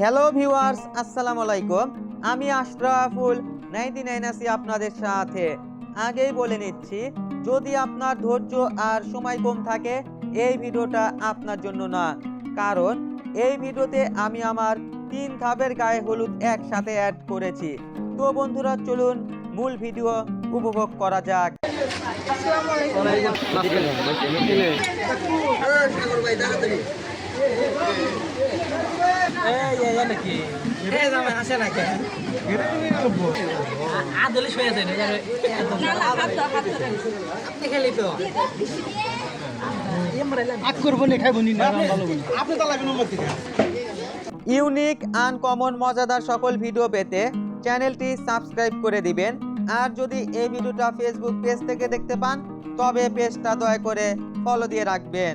Hello viewers আসসালামু আলাইকুম। আমি আশরাফুল নাইনটি নাইন আছি আপনাদের সাথে। আগেই বলে নিচ্ছি যদি আপনার ধৈর্য আর সময় কম থাকে এই ভিডিওটা আপনার জন্য না। কারণ এই ভিডিওতে আমি আমার তিন খাবের গায়ে হলুদ একসাথে অ্যাড করেছি। তো বন্ধুরা চলুন মূল ভিডিও উপভোগ করা যাক। ইউনিক, আনকমন, মজাদার সকল ভিডিও পেতে চ্যানেলটি সাবস্ক্রাইব করে দিবেন। আর যদি এই ভিডিওটা ফেসবুক পেজ থেকে দেখতে পান, তবে পেজটা দয়া করে ফলো দিয়ে রাখবেন।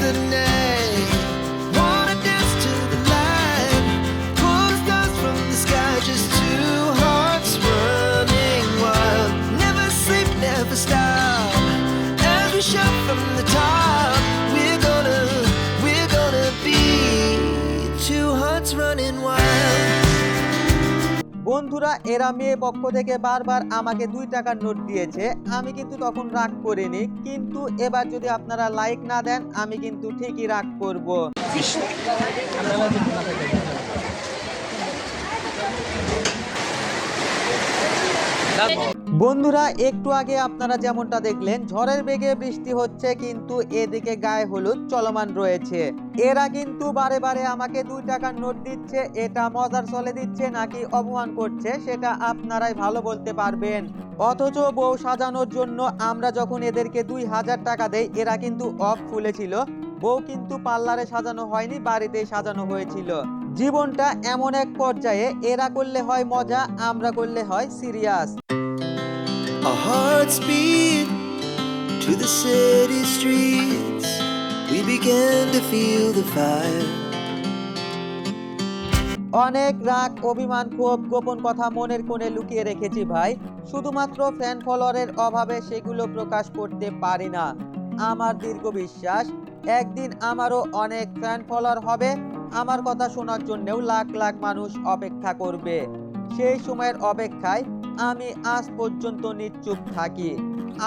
The night, বন্ধুরা, এরা মেয়ে পক্ষ থেকে বারবার আমাকে দুই টাকার নোট দিয়েছে। আমি কিন্তু তখন রাগ করিনি। কিন্তু এবার যদি আপনারা লাইক না দেন, আমি কিন্তু ঠিকই রাগ করব। বন্ধুরা, একটু আগে আপনারা যেমনটা দেখলেন, ঝড়ের বেগে বৃষ্টি হচ্ছে, কিন্তু এদিকে গায়ে হলুদ চলমান রয়েছে। এরা কিন্তু বারে বারে আমাকে দুই টাকার নোট দিচ্ছে, এটা মজার চলে দিচ্ছে নাকি অপমান করছে, সেটা আপনারাই ভালো বলতে পারবেন। অথচ বউ সাজানোর জন্য আমরা যখন এদেরকে দুই হাজার টাকা দেই, এরা কিন্তু অফ খুলেছিল বউ কিন্তু পার্লারে সাজানো হয়নি, বাড়িতেই সাজানো হয়েছিল। জীবনটা এমন এক পর্যায়ে এরা করলে হয় মজা আমরা করলে হয় serious to the city streets. We began to feel the fire. অনেক রাগ অভিমান ক্ষোভ গোপন কথা মনের কোণে লুকিয়ে রেখেছি ভাই শুধুমাত্র ফ্যান ফলোয়ারের অভাবে সেগুলো প্রকাশ করতে পারি না আমার দীর্ঘ বিশ্বাস একদিন আমারও অনেক ফ্যান ফলোয়ার হবে আমার কথা শোনার জন্যও লাখ লাখ মানুষ অপেক্ষা করবে। সেই সময়ের অপেক্ষায় আমি আজ পর্যন্ত নিশ্চুপ থাকি।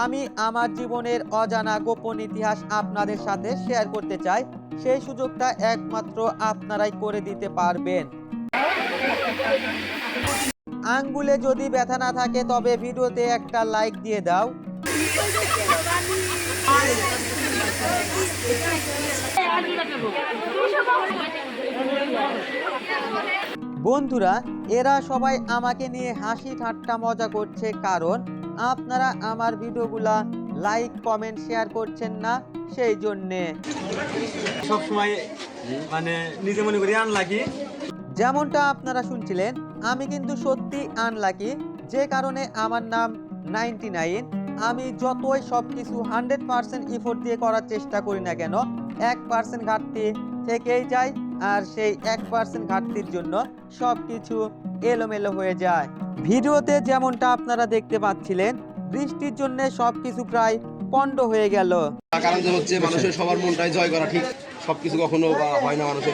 আমি আমার জীবনের অজানা গোপন ইতিহাস আপনাদের সাথে শেয়ার করতে চাই। সেই সুযোগটা একমাত্র আপনারাই করে দিতে পারবেন। আঙ্গুলে যদি ব্যথা না থাকে, তবে ভিডিওতে একটা লাইক দিয়ে দাও। বন্ধুরা এরা সবাই আমাকে নিয়ে হাসি ঠাট্টা মজা করছে কারণ আপনারা আমার ভিডিওগুলা লাইক কমেন্ট শেয়ার করছেন না সেই জন্যে। মানে নিজে মনে করি আনলাকি যেমনটা আপনারা শুনছিলেন আমি কিন্তু সত্যি আনলাকি যে কারণে আমার নাম নাইনটি নাইন আমি যতই সব কিছু হান্ড্রেড পার্সেন্ট ইফোর্ট দিয়ে করার চেষ্টা করি না কেন এক পার্সেন্ট ঘাটতি থেকেই যায় আর সেই এক পার্সেন্ট ঘাটতির জন্য সব কিছু এলোমেলো হয়ে যায়। ভিডিওতে যেমনটা আপনারা দেখতে পাচ্ছিলেন বৃষ্টির জন্য সব কিছু প্রায় পণ্ড হয়ে গেল। কারণ হচ্ছে মানুষের সবার মনটাই জয় করা ঠিক। সবকিছু কখনো হয় না মানুষের।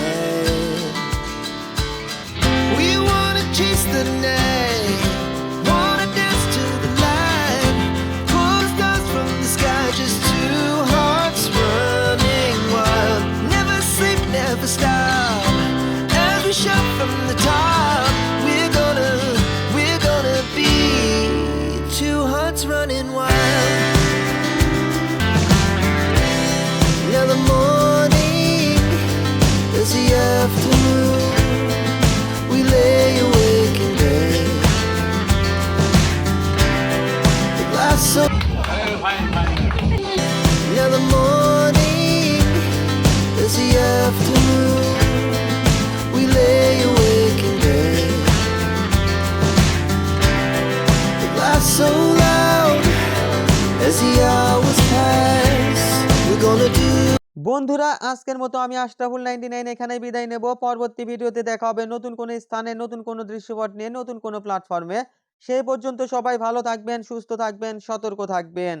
বন্ধুরা, আজকের মতো আমি আশরাফুল নাইনটি নাইন এখানে বিদায় নেব। পরবর্তী ভিডিওতে দেখা হবে নতুন কোনো স্থানে, নতুন কোনো দৃশ্যপট নিয়ে, নতুন কোনো প্ল্যাটফর্মে। সেই পর্যন্ত সবাই ভালো থাকবেন, সুস্থ থাকবেন, সতর্ক থাকবেন।